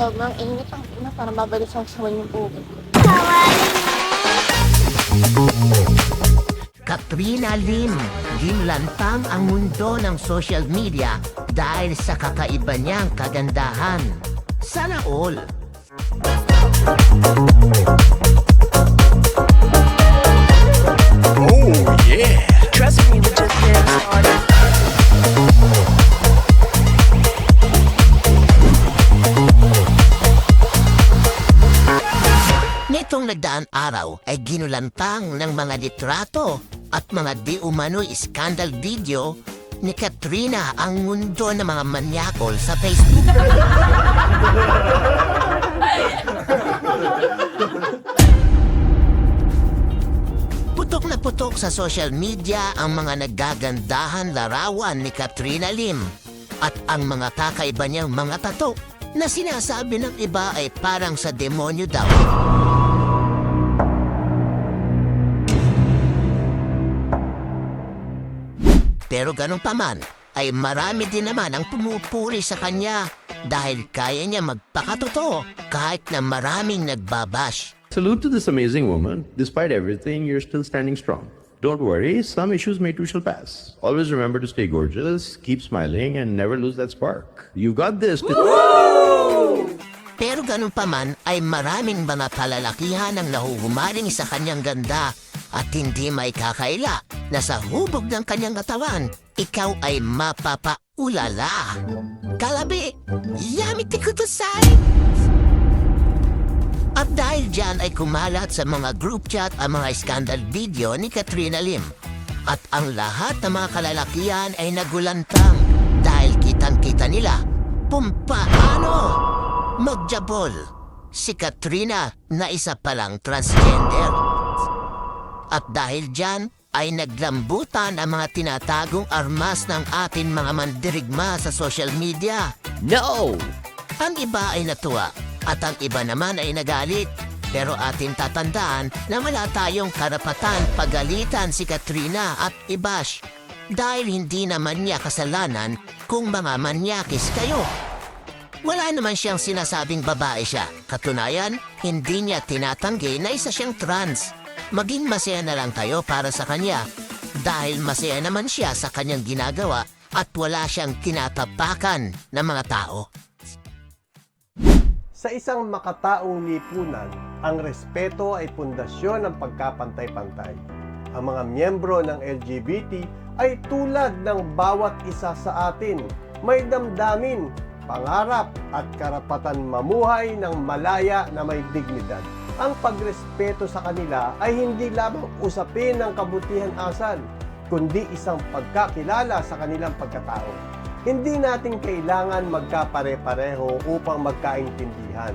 Sobrang init ang ina para mabilis ang suwan yung bukid ko. Katrina Lim, ginlantang ang mundo ng social media dahil sa kakaiba niyang kagandahan. Sana all. Nitong nagdaan araw ay ginulantang ng mga litrato at mga di umano'y scandal video ni Katrina ang mundo ng mga manyakol sa Facebook. Putok na putok sa social media ang mga nagagandahan larawan ni Katrina Lim at ang mga kakaiba niyang mga tato na sinasabi ng iba ay parang sa demonyo daw. Pero ganun pa man, ay marami din naman ang pumupuri sa kanya dahil kaya niya magpakatotoo kahit na maraming nagbabash. Salute to this amazing woman. Despite everything, you're still standing strong. Don't worry, some issues may too shall pass. Always remember to stay gorgeous, keep smiling, and never lose that spark. You got this. Pero ganun pa man ay maraming mga kalalakihan ang nahuhumaling sa kanyang ganda at hindi may kakaila na sa hubog ng kanyang katawan, ikaw ay mapapaulala. Kalabi, yamit ko to say! At dahil dyan ay kumalat sa mga group chat ang mga scandal video ni Katrina Lim. At ang lahat ng mga kalalakihan ay nagulantang dahil kitang-kita nila kung paano magjabol si Katrina na isa palang transgender. At dahil dyan ay naglambutan ang mga tinatagong armas ng atin mga mandirigma sa social media. No! Ang iba ay natuwa at ang iba naman ay nagalit. Pero atin tatandaan na wala tayong karapatan pagalitan si Katrina at ibash dahil hindi naman niya kasalanan kung mga manyakis kayo. Wala naman siyang sinasabing babae siya. Katunayan, hindi niya tinatanggi na isa siyang trans. Maging masaya na lang tayo para sa kanya dahil masaya naman siya sa kanyang ginagawa at wala siyang tinatapakan ng mga tao. Sa isang makataong lipunan, ang respeto ay pundasyon ng pagkapantay-pantay. Ang mga miyembro ng LGBT ay tulad ng bawat isa sa atin. May damdamin, pangarap at karapatan mamuhay ng malaya na may dignidad. Ang pagrespeto sa kanila ay hindi lamang usapin ng kabutihan asal, kundi isang pagkakilala sa kanilang pagkatao. Hindi natin kailangan magkapare-pareho upang magkaintindihan.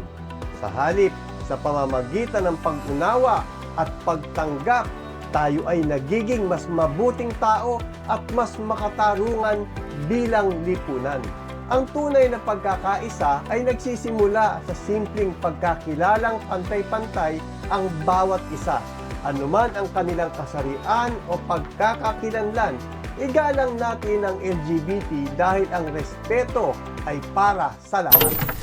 Sa halip, sa pamamagitan ng pag-unawa at pagtanggap, tayo ay nagiging mas mabuting tao at mas makatarungan bilang lipunan. Ang tunay na pagkakaisa ay nagsisimula sa simpleng pagkakilalang pantay-pantay ang bawat isa. Anuman ang kanilang kasarian o pagkakakilanlan, igalang natin ang LGBT dahil ang respeto ay para sa lahat.